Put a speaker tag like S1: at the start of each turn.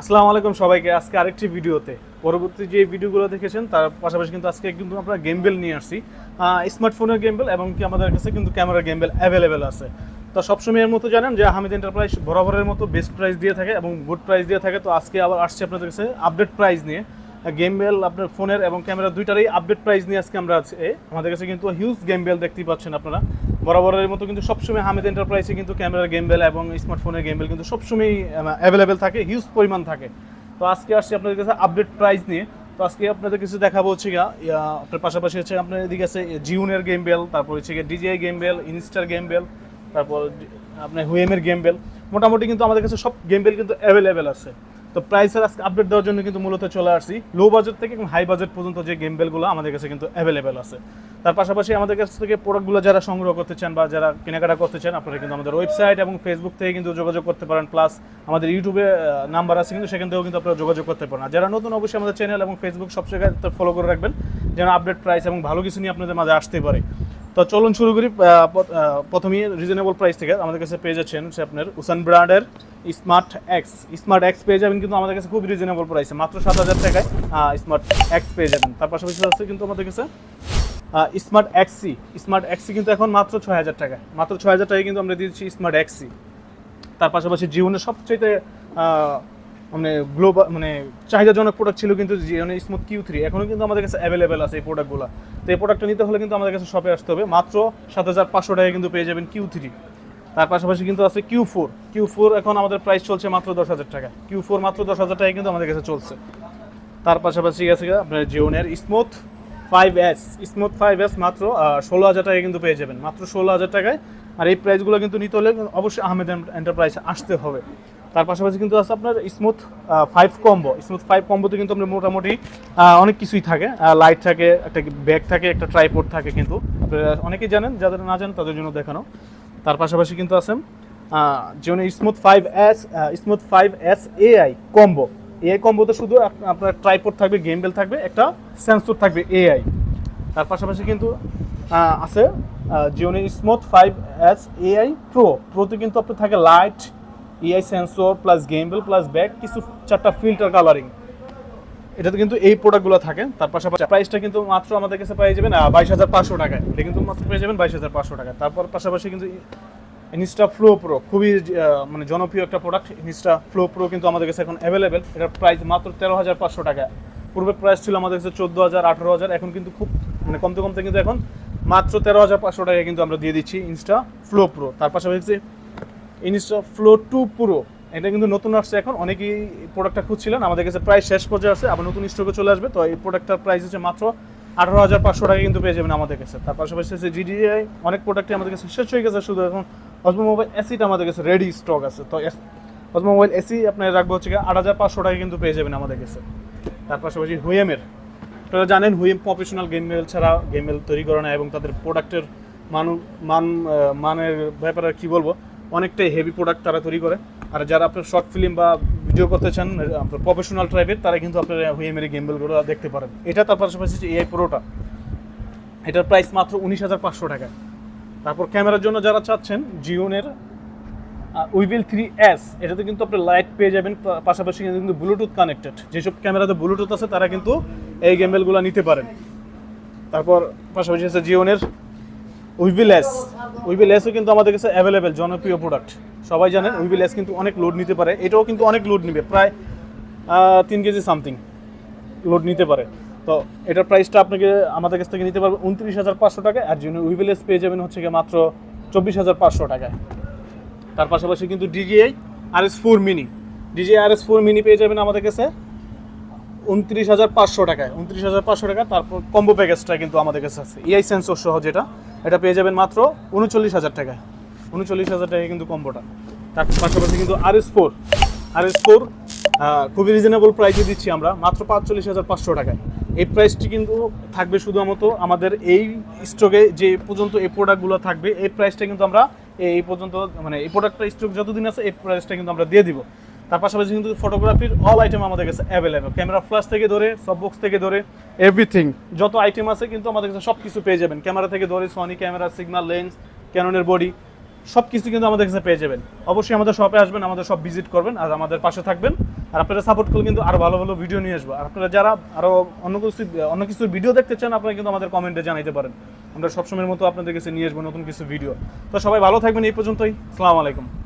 S1: আসসালামু আলাইকুম সবাইকে, আজকে আরেকটি ভিডিওতে। পরবর্তী যে ভিডিওগুলো দেখেছেন, তার পাশাপাশি কিন্তু আজকে কিন্তু আমরা গেমবেল নিয়ে আসছি। স্মার্টফোনের গেমবেল এবং কি আমাদের কাছে কিন্তু ক্যামেরার গেমবেল অ্যাভেলেবেল আছে। তো সবসময়ের মতো জানেন যে হামিদ এন্টারপ্রাইজ বরাবরের মতো বেস্ট প্রাইস দিয়ে থাকে এবং গুড প্রাইস দিয়ে থাকে। তো আজকে আবার আসছে আপনাদের কাছে আপডেট প্রাইস নিয়ে। গেমবেল আপনার ফোনের এবং ক্যামেরা দুইটারই আপডেট প্রাইস নিয়ে আজকে আমরা আছি। আমাদের কাছে কিন্তু হিউজ গেমবেল দেখতেই পাচ্ছেন আপনারা। বরাবরের মতো কিন্তু সবসময় হামিদ এন্টারপ্রাইজে কিন্তু ক্যামেরার গেমবেল এবং স্মার্টফোনের গেমবেল কিন্তু সবসময় অ্যাভেলেবেল থাকে হিউজ পরিমাণ থাকে। তো আজকে আসছি আপনাদের কাছে আপডেট প্রাইস নিয়ে। তো আজকে আপনাদের কিছু দেখাবো হচ্ছে ইয়া, আপনার পাশাপাশি হচ্ছে আপনার এদিকে আছে জিউনের গেম বেল তারপর হচ্ছে DJI gimbal Insta gimbal তারপর আপনার হুয়েমের গেম বেল মোটামুটি কিন্তু আমাদের কাছে সব গেম বেল কিন্তু অ্যাভেলেবেল আছে। তো প্রাইসের আজকে আপডেট দেওয়ার জন্য কিন্তু মূলত চলে আসছি। লো বাজেট থেকে এবং হাই বাজেট পর্যন্ত যে গেম বেলগুলো আমাদের কাছে কিন্তু অ্যাভেলেবেল আছে। তার পাশাপাশি আমাদের কাছ থেকে প্রোডাক্টগুলো যারা সংগ্রহ করতে চান বা যারা কেনাকাটা করতে চান, আপনারা কিন্তু আমাদের ওয়েবসাইট এবং ফেসবুক থেকে কিন্তু যোগাযোগ করতে পারেন। প্লাস আমাদের ইউটিউবে নাম্বার আছে কিন্তু সেখান থেকেও কিন্তু আপনারা যোগাযোগ করতে পারেন। যারা নতুন অবশ্যই আমাদের চ্যানেল এবং ফেসবুক সব জায়গায় ফলো করে রাখবেন, যেন আপডেট প্রাইস এবং ভালো কিছু নিয়ে আপনাদের মাঝে আসতে পারে। তো চলুন শুরু করি প্রথমেই রিজনেবল প্রাইস থেকে। আমাদের কাছে পেয়ে যাচ্ছেন সে আপনার উসান ব্র্যান্ডের স্মার্ট এক্স স্মার্ট এক্স পেয়ে যাবেন কিন্তু আমাদের কাছে খুব রিজনেবল প্রাইসে মাত্র সাত হাজার টাকায় স্মার্ট এক্স পেয়ে যাবেন। তার পাশাপাশি আছে কিন্তু আমাদের কাছে স্মার্ট এক্সি স্মার্ট এক্সি কিন্তু এখন মাত্র ছয় হাজার টাকা মাত্র ছয় হাজার টাকায় কিন্তু আমরা দিচ্ছি স্মার্ট এক্সি তার পাশাপাশি জীবনের সবচেয়ে মানে গ্লোবাল মানে চাহিদাজনক প্রোডাক্ট ছিল কিন্তু জিওনের স্মুথ কিউ থ্রি এখনও কিন্তু আমাদের কাছে অ্যাভেলেবেল আছে এই প্রোডাক্টগুলো তো এই প্রোডাক্টটা নিতে হলে কিন্তু আমাদের কাছে শপে আসতে হবে। মাত্র সাত হাজার পাঁচশো টাকায় কিন্তু পেয়ে যাবেন কিউ থ্রি তার পাশাপাশি কিন্তু আছে কিউ ফোর কিউ ফোর এখন আমাদের প্রাইস চলছে মাত্র দশ হাজার টাকা। কিউ ফোর মাত্র দশ হাজার টাকায় কিন্তু আমাদের কাছে চলছে। তার পাশাপাশি আছে আপনার জিওনের smooth five S smooth five S মাত্র ষোলো হাজার টাকায় কিন্তু পেয়ে যাবেন। মাত্র ষোলো হাজার টাকায়। আর এই প্রাইসগুলো কিন্তু নিতে হলে অবশ্যই আহমেদ এন্টারপ্রাইজ আসতে হবে। তার পাশাপাশি কিন্তু আছে আপনার smooth five combo smooth five কম্বোতে কিন্তু আপনার মোটামুটি অনেক কিছুই থাকে। লাইট থাকে, একটা ব্যাগ থাকে, একটা ট্রাইপোর্ড থাকে কিন্তু। আপনারা অনেকেই জানেন, যাদের না জানেন, তাদের জন্য দেখানো। তার পাশাপাশি কিন্তু আছে যেমন smooth five S smooth five S AI combo AI কম্বোতে শুধু আপ- আপনার ট্রাইপোড থাকবে গেম বেল থাকবে, একটা সেন্সর থাকবে এআই তার পাশাপাশি কিন্তু আছে Zhiyun smooth five S AI pro প্রোতে কিন্তু আপনার থাকে light AI sensor plus gimbal plus back কিছু চারটা ফিল্টার কালারিং এটাতে কিন্তু এই প্রোডাক্টগুলো থাকে, তার পাশাপাশি প্রাইসটা কিন্তু মাত্র আমাদের কাছে পেয়ে যাবেন বাইশ হাজার পাঁচশো টাকায়। এটা কিন্তু মাত্র পেয়ে যাবেন বাইশ হাজার পাঁচশো টাকায়। তারপর পাশাপাশি কিন্তু ইনস্টা ফ্লো প্রো খুবই মানে জনপ্রিয় একটা প্রোডাক্ট ইনস্টা ফ্লো প্রো কিন্তু আমাদের কাছে এখন অ্যাভেলেবেল এটার প্রাইস মাত্র তেরো হাজার পাঁচশো টাকা পূর্বে প্রাইস ছিল আমাদের কাছে চোদ্দ হাজার আঠারো হাজার, এখন কিন্তু খুব মানে কমতে কমতে কিন্তু এখন মাত্র তেরো হাজার পাঁচশো টাকায় কিন্তু আমরা দিয়ে দিচ্ছি ইনস্টা ফ্লো প্রো তার পাশাপাশি ইনস্টা ফ্লো টু পুরো এটা কিন্তু নতুন আসছে এখন, অনেকেই প্রোডাক্টটা খুঁজছিলেন, আমাদের কাছে প্রায় শেষ পর্যায়ে আছে, আবার নতুন স্টকে চলে আসবে, তো এই প্রোডাক্টটার প্রাইস হচ্ছে মাত্র আঠারো হাজার পাঁচশো টাকা কিন্তু পেয়ে যাবেন আমাদের কাছে। তার পাশাপাশি হচ্ছে জিডিআই অনেক প্রোডাক্টই আমাদের কাছে শেষ হয়ে গেছে, শুধু এখন অজমো মোবাইল এসিটা আমাদের কাছে রেডি স্টক আছে, তো অজমো মোবাইল এসি আপনার রাখব হচ্ছে আট হাজার পাঁচশো টাকা কিন্তু পেয়ে যাবেন আমাদের কাছে। তার পাশাপাশি হুয়েমের আপনারা জানেন হুইম প্রফেশনাল গেম মেল ছাড়া গেম মেল তৈরি করে না এবং তাদের প্রোডাক্টের মান মান মানের ব্যাপারে কি বলব? অনেকটাই হেভি প্রোডাক্ট তারা তৈরি করে। আর যারা আপনার শর্ট ফিল্ম বা ভিডিও করতে চান, আপনার প্রফেশনাল টাইপের তারা কিন্তু আপনার হুইমের গেমবেলগুলো দেখতে পারেন। এটা তার পাশাপাশি এআই প্রোটা এটার প্রাইস মাত্র উনিশ হাজার পাঁচশো টাকা তারপর ক্যামেরার জন্য যারা চাচ্ছেন জিওনের উইভিল থ্রি এস এটাতে কিন্তু আপনি লাইট পেয়ে যাবেন পাশাপাশি কিন্তু ব্লুটুথ কানেক্টেড যেসব ক্যামেরাতে ব্লুটুথ আছে, তারা কিন্তু এই গেমবেলগুলো নিতে পারেন। তারপর পাশাপাশি আছে জিওনের উইভিল এস উইভিল এসও কিন্তু আমাদের কাছে অ্যাভেলেবেল জনপ্রিয় প্রোডাক্ট সবাই জানেন উইভিল এস কিন্তু অনেক লোড নিতে পারে। এটাও কিন্তু অনেক লোড নেবে, প্রায় তিন কেজি সামথিং লোড নিতে পারে। তো এটার প্রাইসটা আপনাকে আমাদের কাছ থেকে নিতে পারবেন উনত্রিশ হাজার পাঁচশো টাকায় আর যিনি উইভিল এস পেয়ে যাবেন হচ্ছে গিয়ে মাত্র চব্বিশ হাজার পাঁচশো টাকায়। তার পাশাপাশি কিন্তু DJI R S four mini DJI R S four mini পেয়ে যাবেন আমাদের কাছে উনত্রিশ হাজার পাঁচশো টাকায়। উনত্রিশ হাজার পাঁচশো টাকা, তারপর কম্বো প্যাকেজটা কিন্তু আমাদের কাছে আছে। ইআই সেন্সর সহ যেটা। এটা পেয়ে যাবেন মাত্র উনচল্লিশ হাজার টাকায় উনচল্লিশ হাজার টাকায় কিন্তু কম্বোটা তার পাশাপাশি কিন্তু R S four R S four খুবই রিজনেবল প্রাইসে দিচ্ছি আমরা, মাত্র পাঁচচল্লিশ হাজার পাঁচশো টাকায়। এই প্রাইসটি কিন্তু থাকবে শুধুমাত্র আমাদের এই স্টকে যে পর্যন্ত এই প্রোডাক্টগুলো থাকবে, এই প্রাইসটা কিন্তু আমরা এই পর্যন্ত মানে এই প্রোডাক্টটা স্টক যতদিন আছে, এই প্রাইসটা কিন্তু আমরা দিয়ে দিব। তার পাশাপাশি কিন্তু ফটোগ্রাফির অল আইটেম আমাদের কাছে অ্যাভেলেবেল ক্যামেরা ফ্ল্যাশ থেকে ধরে সব বক্স থেকে ধরে এভরিথিং যত আইটেম আছে কিন্তু আমাদের কাছে সব কিছু পেয়ে যাবেন। ক্যামেরা থেকে ধরে সনি ক্যামেরা সিগনাল লেন্স ক্যাননের বডি সব কিছু কিন্তু আমাদের কাছে পেয়ে যাবেন। অবশ্যই আমাদের শপে আসবেন আমাদের সব ভিজিট করবেন আর আমাদের পাশে থাকবেন। আর আপনারা সাপোর্ট করলে কিন্তু আরও ভালো ভালো ভিডিও নিয়ে আসব। আর আপনারা যারা আরও অন্য কিছু অন্য কিছু ভিডিও দেখতে চান আপনারা কিন্তু আমাদের কমেন্টে জানাইতে পারেন। আমরা সবসময়ের মতো আপনাদের কাছে নিয়ে আসব নতুন কিছু ভিডিও তো সবাই ভালো থাকবেন এই পর্যন্তই। আসসালামু আলাইকুম।